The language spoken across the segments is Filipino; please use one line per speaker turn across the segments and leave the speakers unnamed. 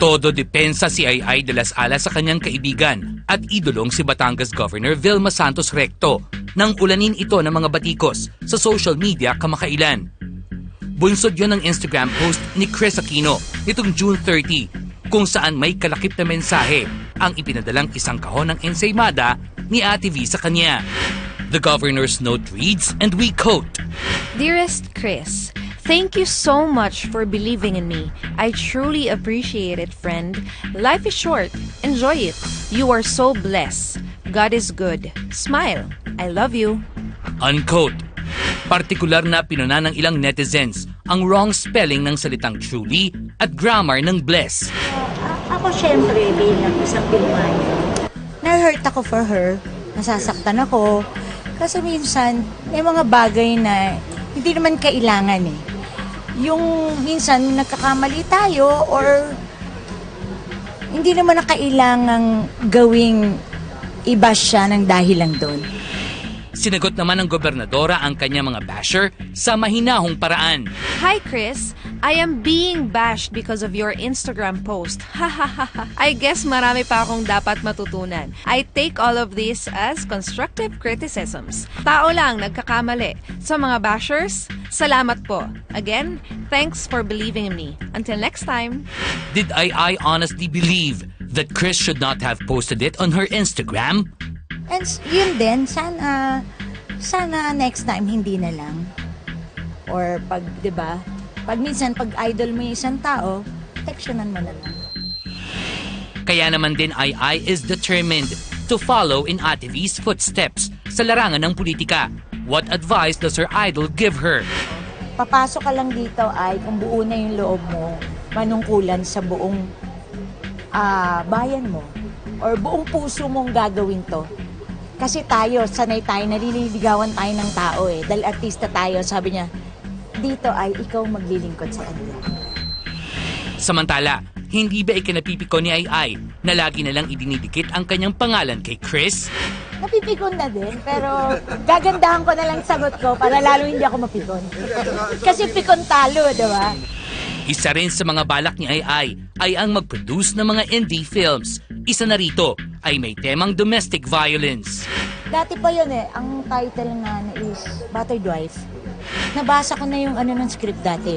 Todo depensa si Ay de las Alas sa kanyang kaibigan at idolong si Batangas Governor Vilma Santos Recto nang ulanin ito ng mga batikos sa social media kamakailan. Bunsod yon ng Instagram post ni Chris Aquino nitong June 30 kung saan may kalakip na mensahe ang ipinadalang isang kahon ng ensaymada ni Ate V sa kanya. The governor's note reads, and we quote,
Dearest Chris, thank you so much for believing in me. I truly appreciate it, friend. Life is short. Enjoy it. You are so blessed. God is good. Smile. I love you.
unquote. Partikular na pinuna ng ilang netizens ang wrong spelling ng salitang truly at grammar ng bless.
A- ako syempre, bilang isang Pilipino, na-hurt ako for her. Nasasaktan ako. Kasi minsan, may mga bagay na hindi naman kailangan eh. Yung minsan, nagkakamali tayo or hindi naman na kailangang gawing iba siya ng dahil lang doon.
Sinagot naman ng gobernadora ang kanyang mga basher sa mahinahong paraan.
Hi, Chris. I am being bashed because of your Instagram post. I guess marami pa akong dapat matutunan. I take all of this as constructive criticisms. Tao lang nagkakamali. Sa mga bashers, salamat po. Again, thanks for believing in me. Until next time.
Did I I honestly believe that Chris should not have posted it on her Instagram?
And s- yun din, sana, sana next time hindi na lang. Or pag, di ba, pag minsan, pag idol mo yung isang tao, actionan mo na lang.
Kaya naman din I I is determined to follow in Ate V's footsteps sa larangan ng politika. What advice does her idol give her?
Papasok ka lang dito ay kung buo na yung loob mo, manungkulan sa buong ah, bayan mo or buong puso mong gagawin to. Kasi tayo, sanay tayo, nalililigawan tayo ng tao eh. Dahil artista tayo, sabi niya, dito ay ikaw maglilingkod sa kanila.
Samantala, hindi ba ikinapipiko ni Ai na lagi na lang idinidikit ang kanyang pangalan kay Chris?
Napipikon na din, pero gagandahan ko na lang sagot ko para lalo hindi ako mapikon. Kasi pikon talo, di ba?
Isa rin sa mga balak ni Ai Ai ay ang mag-produce ng mga indie films. Isa na rito ay may temang domestic violence.
Dati pa yun eh, ang title nga na is Battered Wife. Nabasa ko na yung ano ng script dati.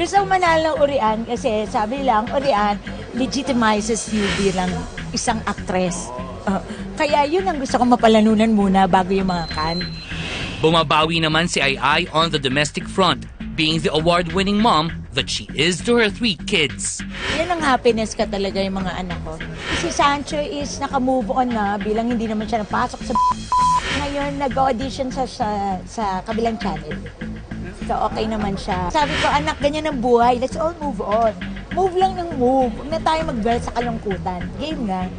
Gusto ko manalo ng Urian kasi sabi lang, Urian legitimizes you bilang isang actress. Uh, kaya yun ang gusto ko mapalanunan muna bago yung mga kan.
Bumabawi naman si Ai Ai on the domestic front, being the award-winning mom that she is to her three kids.
Yan ang happiness ka talaga yung mga anak ko. Si Sancho is nakamove on na bilang hindi naman siya napasok sa Ngayon, nag-audition sa, sa, sa kabilang channel. So, okay naman siya. Sabi ko, anak, ganyan ang buhay. Let's all move on. Move lang ng move. Huwag na tayo mag sa kalungkutan. Game nga.